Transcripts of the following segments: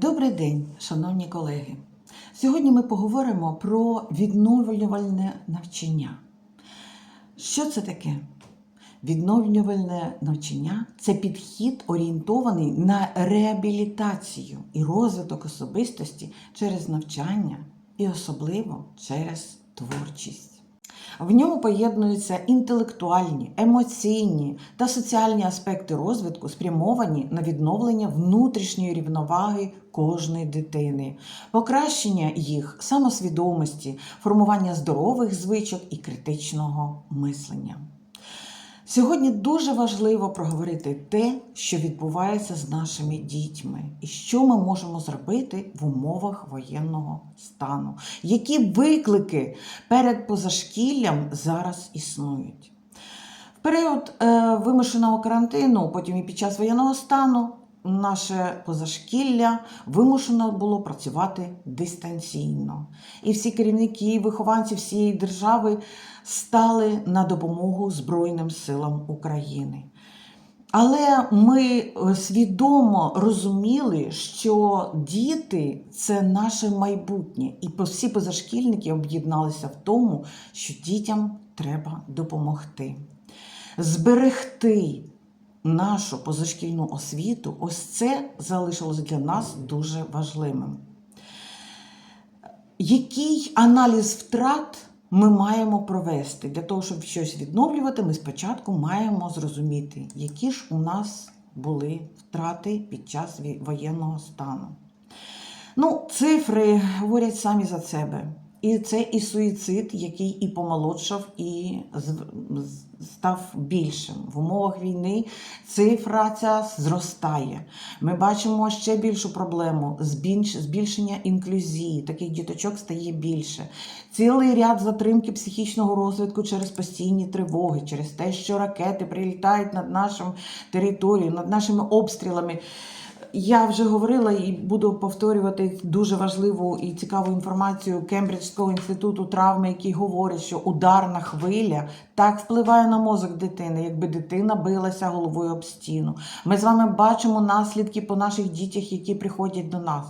Добрий день, шановні колеги. Сьогодні ми поговоримо про відновлювальне навчання. Що це таке? Відновлювальне навчання це підхід, орієнтований на реабілітацію і розвиток особистості через навчання і особливо через творчість. В ньому поєднуються інтелектуальні, емоційні та соціальні аспекти розвитку, спрямовані на відновлення внутрішньої рівноваги кожної дитини, покращення їх самосвідомості, формування здорових звичок і критичного мислення. Сьогодні дуже важливо проговорити те, що відбувається з нашими дітьми, і що ми можемо зробити в умовах воєнного стану, які виклики перед позашкіллям зараз існують. В період е, вимушеного карантину, потім і під час воєнного стану, наше позашкілля вимушено було працювати дистанційно. І всі керівники, вихованці всієї держави стали на допомогу Збройним силам України. Але ми е, свідомо розуміли, що діти це наше майбутнє, і всі позашкільники об'єдналися в тому, що дітям треба допомогти. Зберегти нашу позашкільну освіту, ось це залишилось для нас дуже важливим. Який аналіз втрат ми маємо провести? Для того, щоб щось відновлювати, ми спочатку маємо зрозуміти, які ж у нас були втрати під час воєнного стану. Ну, цифри говорять самі за себе. І це і суїцид, який і помолодшав, і став більшим. В умовах війни цифра ця зростає. Ми бачимо ще більшу проблему збільшення інклюзії. Таких діточок стає більше. Цілий ряд затримки психічного розвитку через постійні тривоги, через те, що ракети прилітають над нашою територією, над нашими обстрілами. Я вже говорила і буду повторювати дуже важливу і цікаву інформацію Кембриджського інституту травми, який говорить, що ударна хвиля так впливає на мозок дитини, якби дитина билася головою об стіну. Ми з вами бачимо наслідки по наших дітях, які приходять до нас.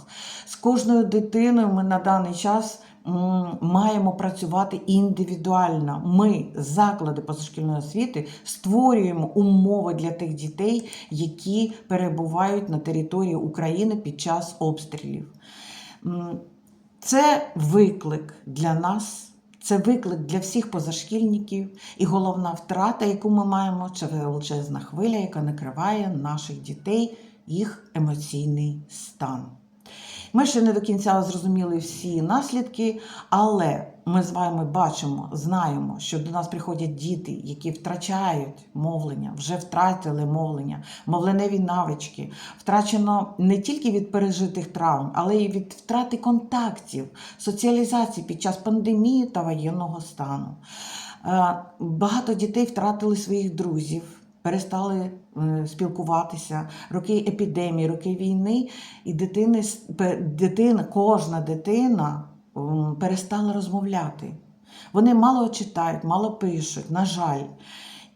З кожною дитиною ми на даний час. Маємо працювати індивідуально. Ми, заклади позашкільної освіти, створюємо умови для тих дітей, які перебувають на території України під час обстрілів. Це виклик для нас, це виклик для всіх позашкільників. І головна втрата, яку ми маємо, це величезна хвиля, яка накриває наших дітей, їх емоційний стан. Ми ще не до кінця зрозуміли всі наслідки, але ми з вами бачимо, знаємо, що до нас приходять діти, які втрачають мовлення, вже втратили мовлення, мовленеві навички. Втрачено не тільки від пережитих травм, але й від втрати контактів, соціалізації під час пандемії та воєнного стану. Е, Багато дітей втратили своїх друзів. Перестали е, спілкуватися, роки епідемії, роки війни, і дитини, дитина, кожна дитина перестала розмовляти. Вони мало читають, мало пишуть, на жаль.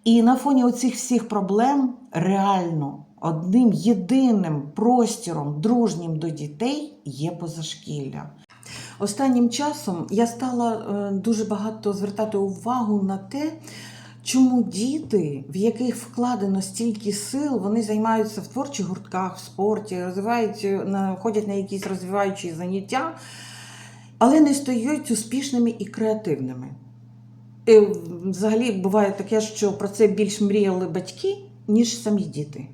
І на фоні оцих всіх проблем реально одним єдиним простіром, дружнім до дітей є позашкілля. Останнім часом я стала е, дуже багато звертати увагу на те, чому діти, в яких вкладено стільки сил, вони займаються в творчих гуртках, в спорті, розвивають, е, ходять на якісь розвиваючі заняття, але не стають успішними і креативними. І взагалі буває таке, що про це більш мріяли батьки, ніж самі діти.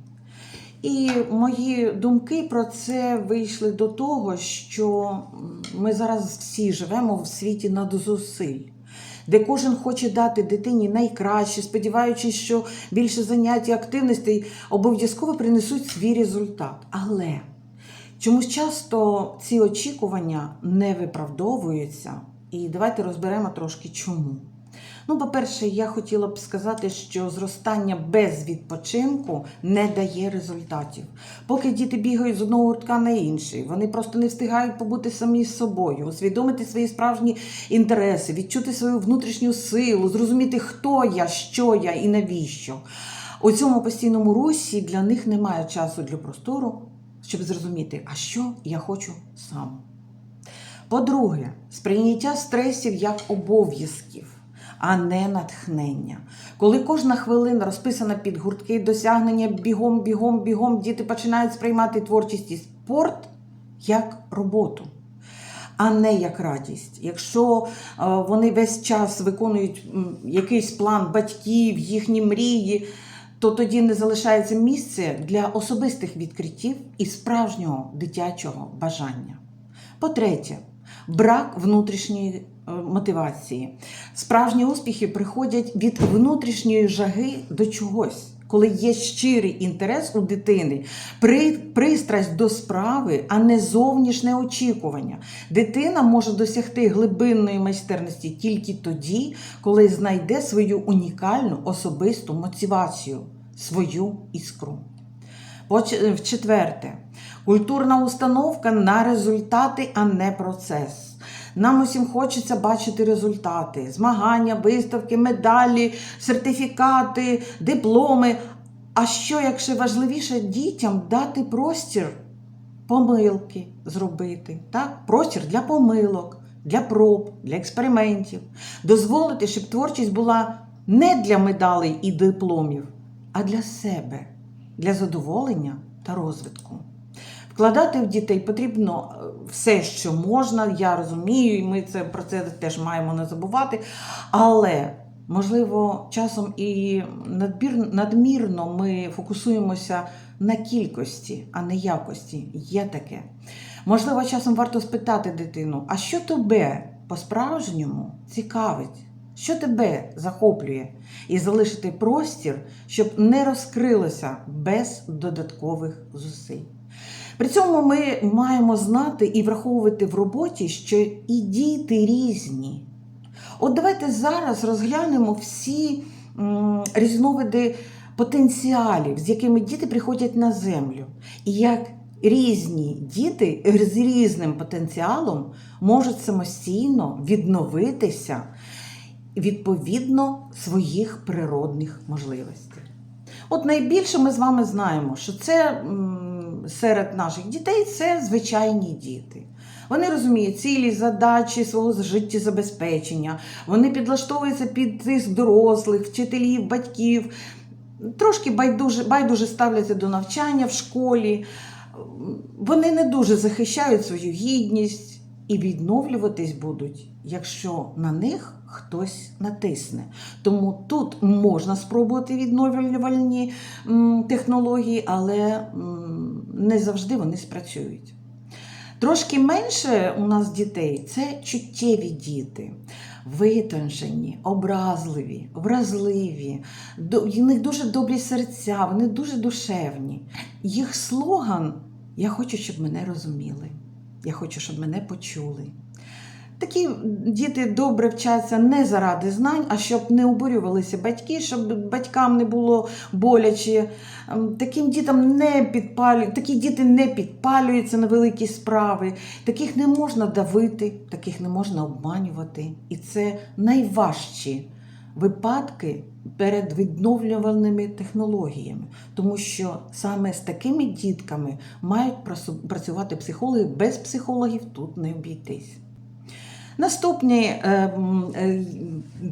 І мої думки про це вийшли до того, що ми зараз всі живемо в світі надзусиль, де кожен хоче дати дитині найкраще, сподіваючись, що більше занять і активностей обов'язково принесуть свій результат. Але чомусь часто ці очікування не виправдовуються. І давайте розберемо трошки чому. Ну, по-перше, я хотіла б сказати, що зростання без відпочинку не дає результатів. Поки діти бігають з одного гуртка на інший, вони просто не встигають побути самі з собою, усвідомити свої справжні інтереси, відчути свою внутрішню силу, зрозуміти, хто я, що я і навіщо. У цьому постійному русі для них немає часу для простору щоб зрозуміти, а що я хочу сам. По-друге, сприйняття стресів як обов'язків, а не натхнення. Коли кожна хвилина розписана під гуртки досягнення бігом, бігом, бігом, діти починають сприймати творчість і спорт як роботу, а не як радість. Якщо е, вони весь час виконують якийсь план батьків, їхні мрії, то тоді не залишається місце для особистих відкриттів і справжнього дитячого бажання. По-третє, брак внутрішньої мотивації. Справжні успіхи приходять від внутрішньої жаги до чогось. Коли є щирий інтерес у дитини, при, пристрасть до справи, а не зовнішнє очікування. Дитина може досягти глибинної майстерності тільки тоді, коли знайде свою унікальну особисту мотивацію, свою іскру. В-четверте, культурна установка на результати, а не процес. Нам усім хочеться бачити результати: змагання, виставки, медалі, сертифікати, дипломи. А що, якщо важливіше дітям дати простір помилки зробити? Так? Простір для помилок, для проб, для експериментів, дозволити, щоб творчість була не для медалей і дипломів, а для себе, для задоволення та розвитку. Вкладати в дітей потрібно е, все, що можна. Я розумію, і ми це про це теж маємо не забувати. Але можливо, часом і надбір, надмірно ми фокусуємося на кількості, а не якості. Є таке. Можливо, часом варто спитати дитину, а що тебе по-справжньому цікавить? Що тебе захоплює? І залишити простір, щоб не розкрилося без додаткових зусиль. При цьому ми маємо знати і враховувати в роботі, що і діти різні. От давайте зараз розглянемо всі різновиди потенціалів, з якими діти приходять на землю, і як різні діти з різним потенціалом можуть самостійно відновитися відповідно своїх природних можливостей. От найбільше ми з вами знаємо, що це серед наших дітей це звичайні діти. Вони розуміють цілі, задачі свого життєзабезпечення, вони підлаштовуються під тих дорослих, вчителів, батьків, трошки байдуже, байдуже ставляться до навчання в школі. Вони не дуже захищають свою гідність і відновлюватись будуть, якщо на них хтось натисне. Тому тут можна спробувати відновлювальні технології, але не завжди вони спрацюють. Трошки менше у нас дітей це чуттєві діти, витончені, образливі, вразливі, до- них дуже добрі серця, вони дуже душевні. Їх слоган Я хочу, щоб мене розуміли. Я хочу, щоб мене почули. Такі діти добре вчаться не заради знань, а щоб не обурювалися батьки, щоб батькам не було боляче. Ем, Таким дітям не підпалюють, такі діти не підпалюються на великі справи. Таких не можна давити, таких не можна обманювати. І це найважчі випадки перед відновлювальними технологіями, тому що саме з такими дітками мають працювати психологи. Без психологів тут не обійтись. Наступні е, е,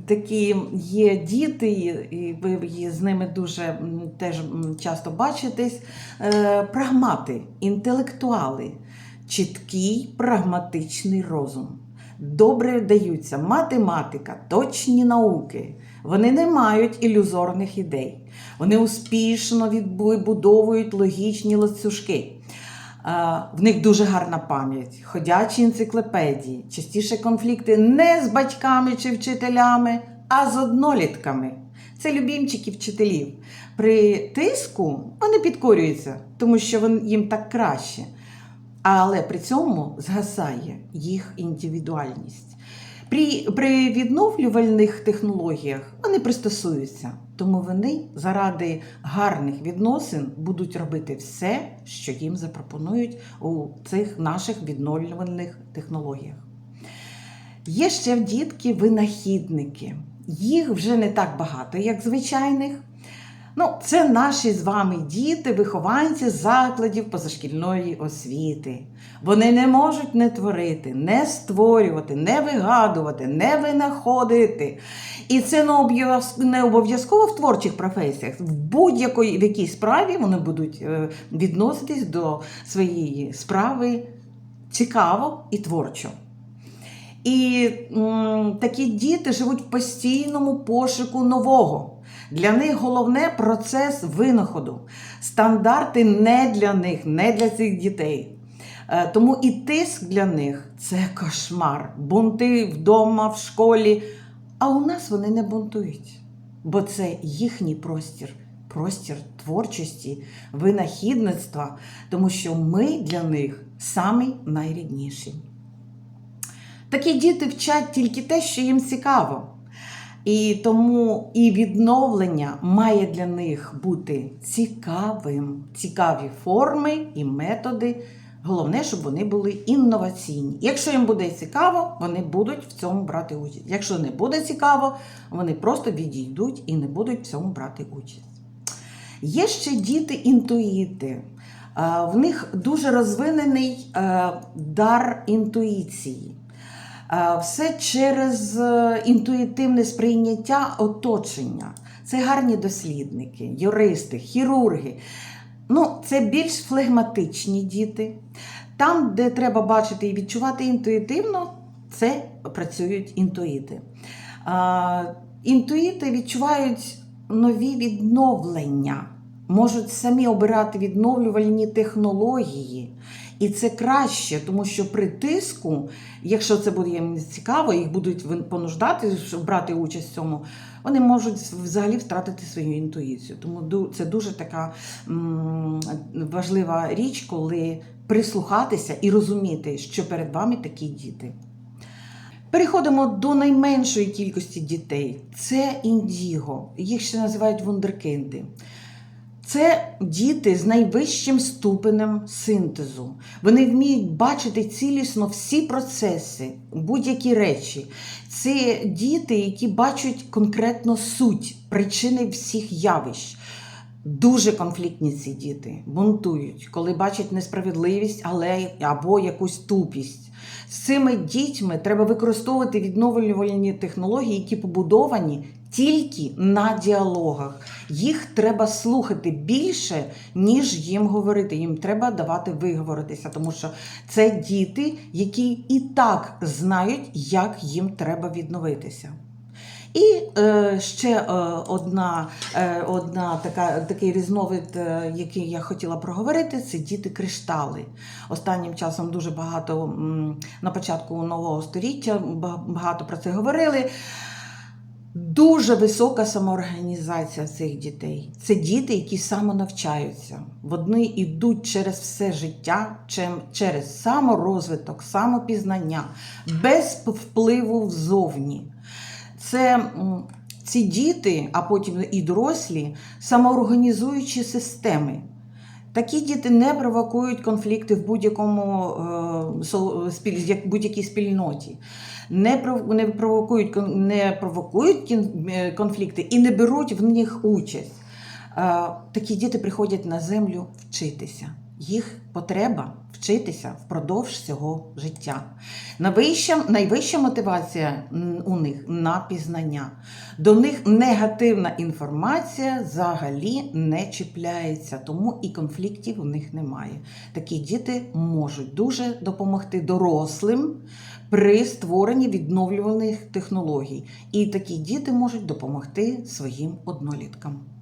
такі є діти, і ви з ними дуже теж часто бачитесь. Е, прагмати, інтелектуали, чіткий прагматичний розум. Добре вдаються математика, точні науки. Вони не мають ілюзорних ідей. Вони успішно відбудовують логічні ланцюжки. В них дуже гарна пам'ять, ходячі енциклопедії, частіше конфлікти не з батьками чи вчителями, а з однолітками. Це любімчики вчителів. При тиску вони підкорюються, тому що їм так краще. Але при цьому згасає їх індивідуальність. При, при відновлювальних технологіях вони пристосуються, тому вони заради гарних відносин будуть робити все, що їм запропонують у цих наших відновлювальних технологіях. Є ще в дітки винахідники. Їх вже не так багато, як звичайних. Ну, це наші з вами діти, вихованці закладів позашкільної освіти. Вони не можуть не творити, не створювати, не вигадувати, не винаходити. І це не обов'язково в творчих професіях. В будь-якій в якій справі вони будуть е, відноситись до своєї справи цікаво і творчо. І м, такі діти живуть в постійному пошуку нового. Для них головне процес винаходу. Стандарти не для них, не для цих дітей. Е, Тому і тиск для них це кошмар. Бунти вдома, в школі. А у нас вони не бунтують, бо це їхній простір, простір творчості, винахідництва, тому що ми для них самі найрідніші. Такі діти вчать тільки те, що їм цікаво. І тому і відновлення має для них бути цікавим, цікаві форми і методи. Головне, щоб вони були інноваційні. Якщо їм буде цікаво, вони будуть в цьому брати участь. Якщо не буде цікаво, вони просто відійдуть і не будуть в цьому брати участь. Є ще діти-інтуїти. В них дуже розвинений е, дар інтуїції. Е, Все через е, інтуїтивне сприйняття оточення. Це гарні дослідники, юристи, хірурги. Ну, це більш флегматичні діти. Там, де треба бачити і відчувати інтуїтивно, це працюють інтуїти. Інтуїти відчувають нові відновлення, можуть самі обирати відновлювальні технології. І це краще, тому що при тиску, якщо це буде їм цікаво, їх будуть понуждати брати участь в цьому, вони можуть взагалі втратити свою інтуїцію. Тому це дуже така важлива річ, коли прислухатися і розуміти, що перед вами такі діти. Переходимо до найменшої кількості дітей. Це індіго, їх ще називають вундеркинди. Це діти з найвищим ступенем синтезу. Вони вміють бачити цілісно всі процеси, будь-які речі. Це діти, які бачать конкретно суть, причини всіх явищ. Дуже конфліктні ці діти бунтують, коли бачать несправедливість, але або якусь тупість. З цими дітьми треба використовувати відновлювальні технології, які побудовані тільки на діалогах. Їх треба слухати більше, ніж їм говорити. Їм треба давати виговоритися, тому що це діти, які і так знають, як їм треба відновитися. І е, ще е, одна, е, одна така, такий різновид, е, який я хотіла проговорити, це діти криштали. Останнім часом дуже багато м, на початку нового століття багато про це говорили. Дуже висока самоорганізація цих дітей. Це діти, які самонавчаються. Вони йдуть через все життя, через саморозвиток, самопізнання, без впливу взовні. Це ці діти, а потім і дорослі, самоорганізуючі системи. Такі діти не провокують конфлікти в будь-якому е, як- будь-якій спільноті, не, не провокують, не провокують е, конфлікти і не беруть в них участь. Е, такі діти приходять на землю вчитися. Їх потреба вчитися впродовж всього життя. Найвища, найвища мотивація у них на пізнання. До них негативна інформація взагалі не чіпляється, тому і конфліктів у них немає. Такі діти можуть дуже допомогти дорослим при створенні відновлювальних технологій. І такі діти можуть допомогти своїм одноліткам.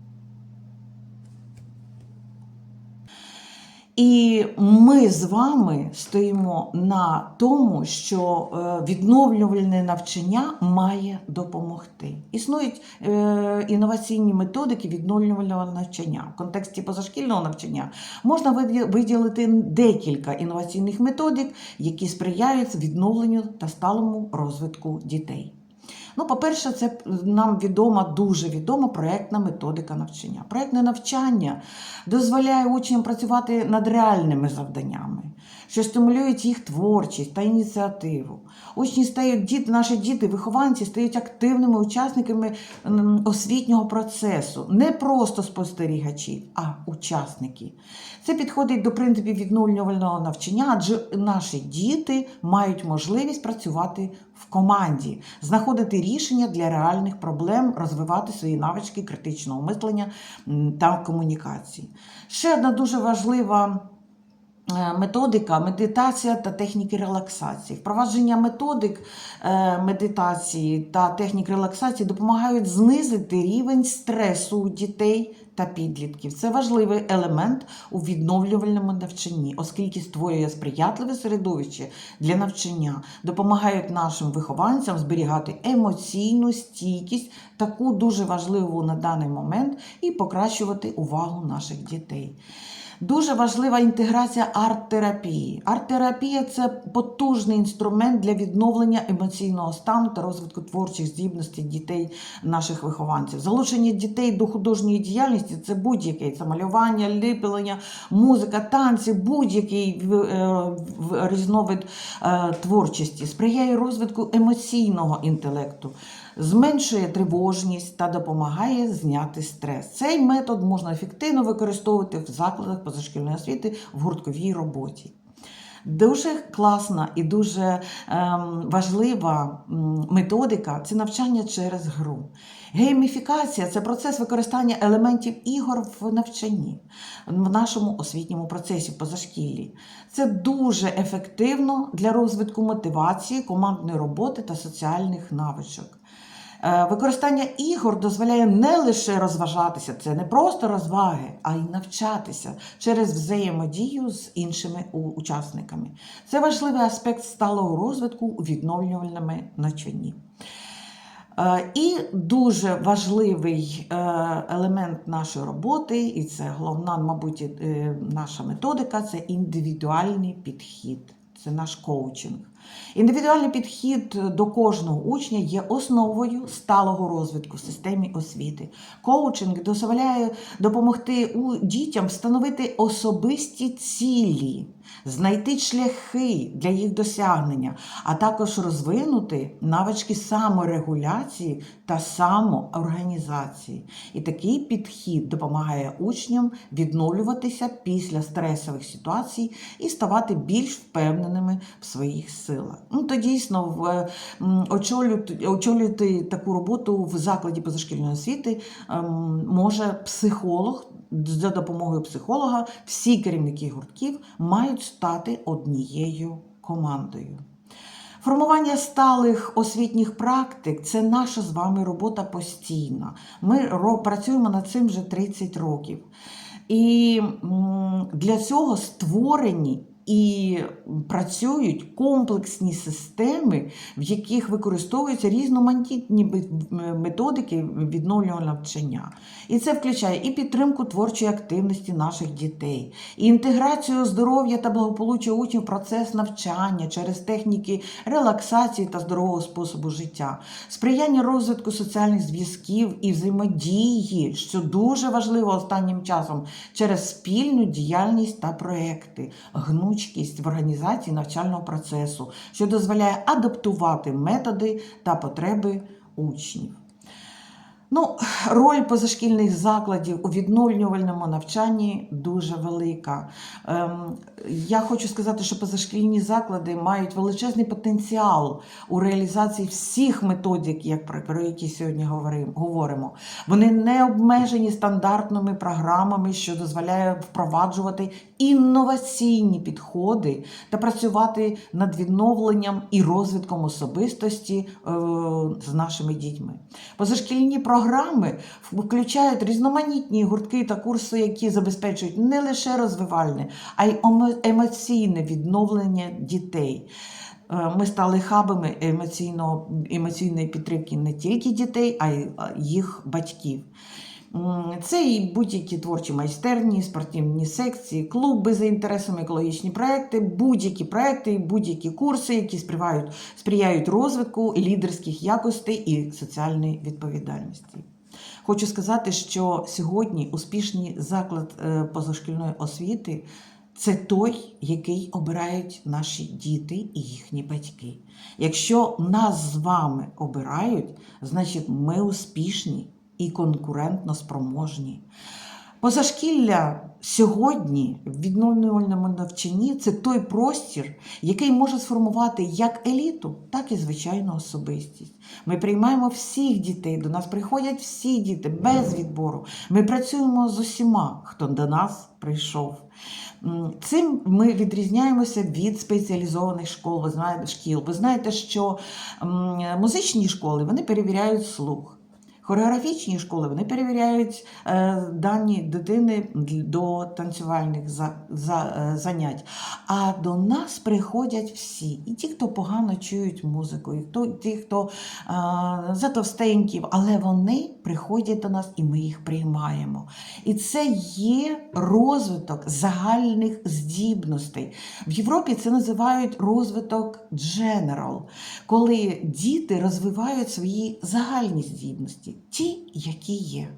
І ми з вами стоїмо на тому, що е, відновлювальне навчання має допомогти. Існують е, інноваційні методики відновлювального навчання. В контексті позашкільного навчання можна виді- виділити декілька інноваційних методик, які сприяють відновленню та сталому розвитку дітей. Ну, по-перше, це нам відома, дуже відома проєктна методика навчання. Проєктне навчання дозволяє учням працювати над реальними завданнями, що стимулюють їх творчість та ініціативу. Учні стають діти, наші діти, вихованці стають активними учасниками освітнього процесу, не просто спостерігачі, а учасники. Це підходить до принципів відновлювального навчання, адже наші діти мають можливість працювати в команді, знаходити рішення для реальних проблем, розвивати свої навички критичного мислення та комунікації. Ще одна дуже важлива. Е, Методика, медитація та техніки релаксації. Впровадження методик е, медитації та технік релаксації допомагають знизити рівень стресу у дітей та підлітків. Це важливий елемент у відновлювальному навчанні, оскільки створює сприятливе середовище для навчання, допомагають нашим вихованцям зберігати емоційну стійкість, таку дуже важливу на даний момент, і покращувати увагу наших дітей. Дуже важлива інтеграція арт-терапії. Арт-терапія це потужний інструмент для відновлення емоційного стану та розвитку творчих здібностей дітей, наших вихованців. Залучення дітей до художньої діяльності це будь-яке це малювання, ліпилення, музика, танці, будь-який е, різновид е, творчості, сприяє розвитку емоційного інтелекту зменшує тривожність та допомагає зняти стрес. Цей метод можна ефективно використовувати в закладах позашкільної освіти в гуртковій роботі. Дуже класна і дуже ем, важлива методика це навчання через гру. Гейміфікація це процес використання елементів ігор в навчанні, в нашому освітньому процесі позашкіллі. Це дуже ефективно для розвитку мотивації, командної роботи та соціальних навичок. Е, Використання ігор дозволяє не лише розважатися, це не просто розваги, а й навчатися через взаємодію з іншими учасниками. Це важливий аспект сталого розвитку у відновлювальному навчанні. Е, І дуже важливий е, елемент нашої роботи, і це головна, мабуть, наша методика це індивідуальний підхід. Це наш коучинг. Індивідуальний підхід до кожного учня є основою сталого розвитку в системі освіти. Коучинг дозволяє допомогти дітям встановити особисті цілі, знайти шляхи для їх досягнення, а також розвинути навички саморегуляції та самоорганізації. І такий підхід допомагає учням відновлюватися після стресових ситуацій і ставати більш впевненими в своїх силах. Ну, то дійсно в, м, очолювати, очолювати таку роботу в закладі позашкільної освіти ем, може психолог. За допомогою психолога всі керівники гуртків мають стати однією командою. Формування сталих освітніх практик це наша з вами робота постійна. Ми працюємо над цим вже 30 років. І для цього створені і працюють комплексні системи, в яких використовуються різноманітні методики відновлювального навчання. І це включає і підтримку творчої активності наших дітей, і інтеграцію здоров'я та благополуччя учнів процес навчання через техніки релаксації та здорового способу життя, сприяння розвитку соціальних зв'язків і взаємодії, що дуже важливо останнім часом, через спільну діяльність та проекти, гнучкість в організації навчального процесу, що дозволяє адаптувати методи та потреби учнів. Ну, роль позашкільних закладів у відновлювальному навчанні дуже велика. Ем, я хочу сказати, що позашкільні заклади мають величезний потенціал у реалізації всіх методик, як про, які сьогодні говоримо. Вони не обмежені стандартними програмами, що дозволяє впроваджувати інноваційні підходи та працювати над відновленням і розвитком особистості е, з нашими дітьми. Позашкільні програми включають різноманітні гуртки та курси, які забезпечують не лише розвивальне, а й емоційне відновлення дітей. Е, Ми стали хабами емоційної підтримки не тільки дітей, а й їх батьків. Це і будь-які творчі майстерні, спортивні секції, клуби за інтересами, екологічні проекти, будь-які проекти, будь-які курси, які сприяють, сприяють розвитку лідерських якостей і соціальної відповідальності. Хочу сказати, що сьогодні успішний заклад е, позашкільної освіти це той, який обирають наші діти і їхні батьки. Якщо нас з вами обирають, значить ми успішні і конкурентно спроможні. Позашкілля сьогодні в відновлювальному навчанні це той простір, який може сформувати як еліту, так і звичайну особистість. Ми приймаємо всіх дітей, до нас приходять всі діти без відбору. Ми працюємо з усіма, хто до нас прийшов. Цим ми відрізняємося від спеціалізованих школ. Ви знаєте, шкіл. Ви знаєте, що музичні школи вони перевіряють слух. Хореографічні школи вони перевіряють е, дані дитини до танцювальних е, занять. А до нас приходять всі. І ті, хто погано чують музику, і ті, хто е, затовстенькі, але вони приходять до нас і ми їх приймаємо. І це є розвиток загальних здібностей. В Європі це називають розвиток general, коли діти розвивають свої загальні здібності, ті, які є.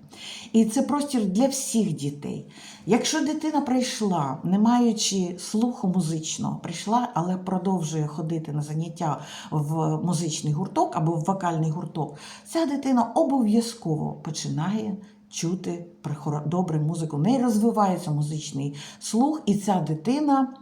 І це простір для всіх дітей. Якщо дитина прийшла, не маючи слуху музичного, прийшла, але продовжує ходити на заняття в музичний гурток або в вокальний гурток, ця дитина обов'язково починає чути добре музику. В неї розвивається музичний слух, і ця дитина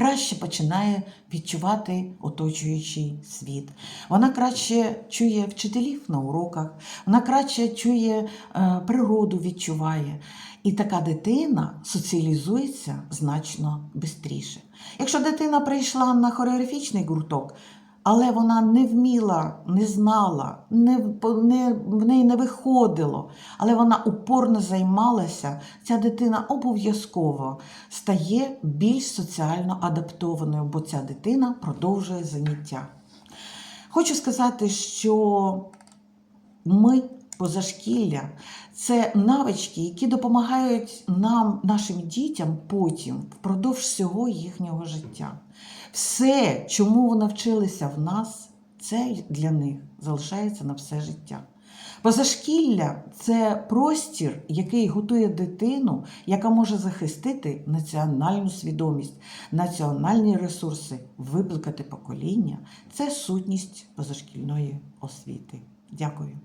краще починає відчувати оточуючий світ. Вона краще чує вчителів на уроках, вона краще чує е, природу, відчуває. І така дитина соціалізується значно швидше. Якщо дитина прийшла на хореографічний гурток, але вона не вміла, не знала, не, не, в неї не виходило, але вона упорно займалася, ця дитина обов'язково стає більш соціально адаптованою, бо ця дитина продовжує заняття. Хочу сказати, що ми позашкілля це навички, які допомагають нам, нашим дітям потім впродовж всього їхнього життя. Все, чому вони вчилися в нас, це для них залишається на все життя. Позашкілля це простір, який готує дитину, яка може захистити національну свідомість, національні ресурси, викликати покоління. Це сутність позашкільної освіти. Дякую.